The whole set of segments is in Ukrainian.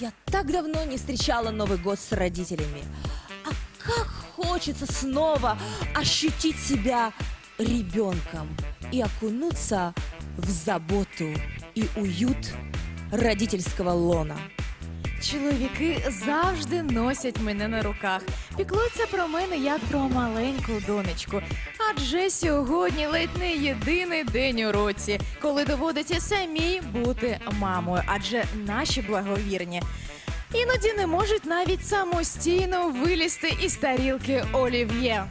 Я так давно не встречала Новый год с родителями. А как хочется снова ощутить себя ребенком и окунуться в заботу и уют родительского лона. Чоловіки завжди носять мене на руках, піклуються про мене як про маленьку донечку. Адже сьогодні ледь не єдиний день у році, коли доводиться самій бути мамою, адже наші благовірні. Іноді не можуть навіть самостійно вилізти із тарілки олів'є.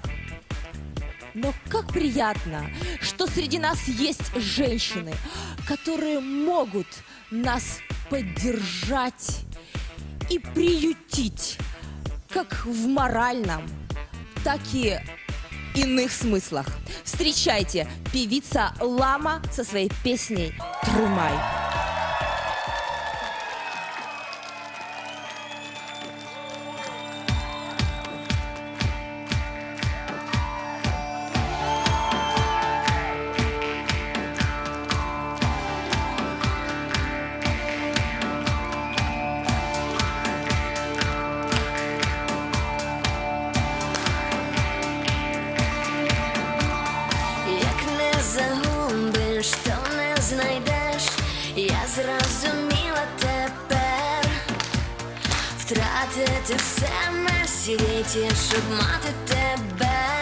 Но как приятно, что среди нас есть женщины, которые могут нас поддержать и приютить как в моральном, так и иных смыслах. Встречайте, певица Лама со своей песней «Трымай». Я зрозуміла тепер втратити все на світі, щоб мати тебе.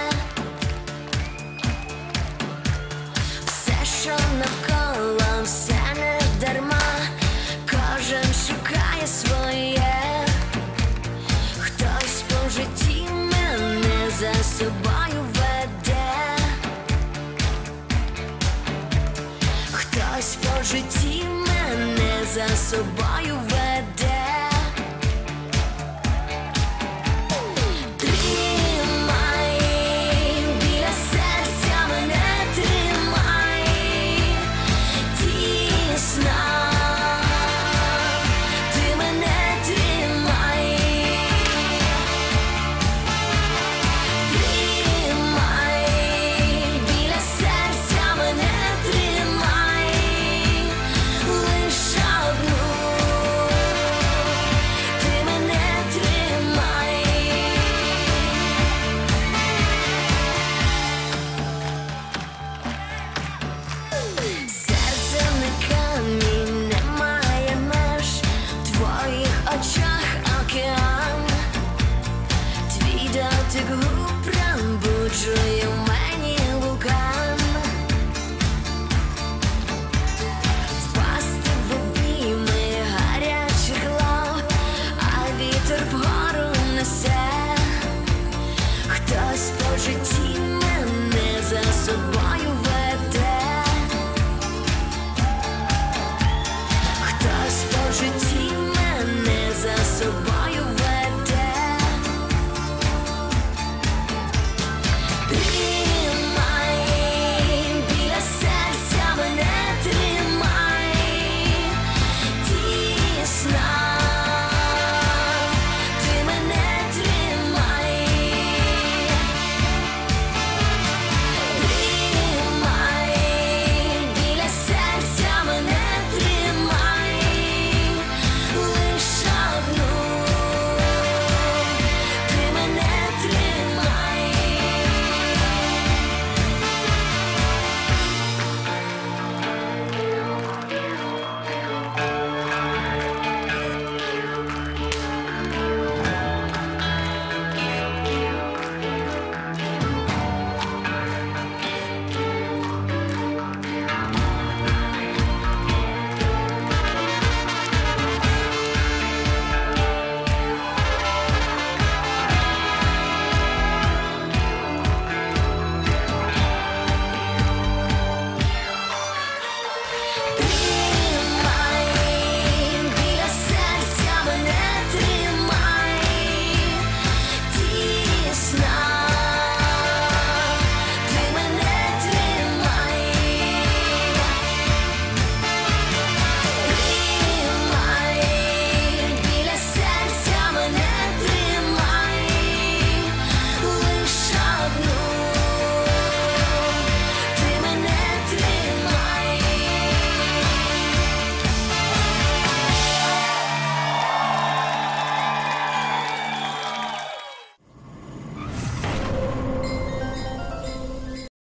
dance about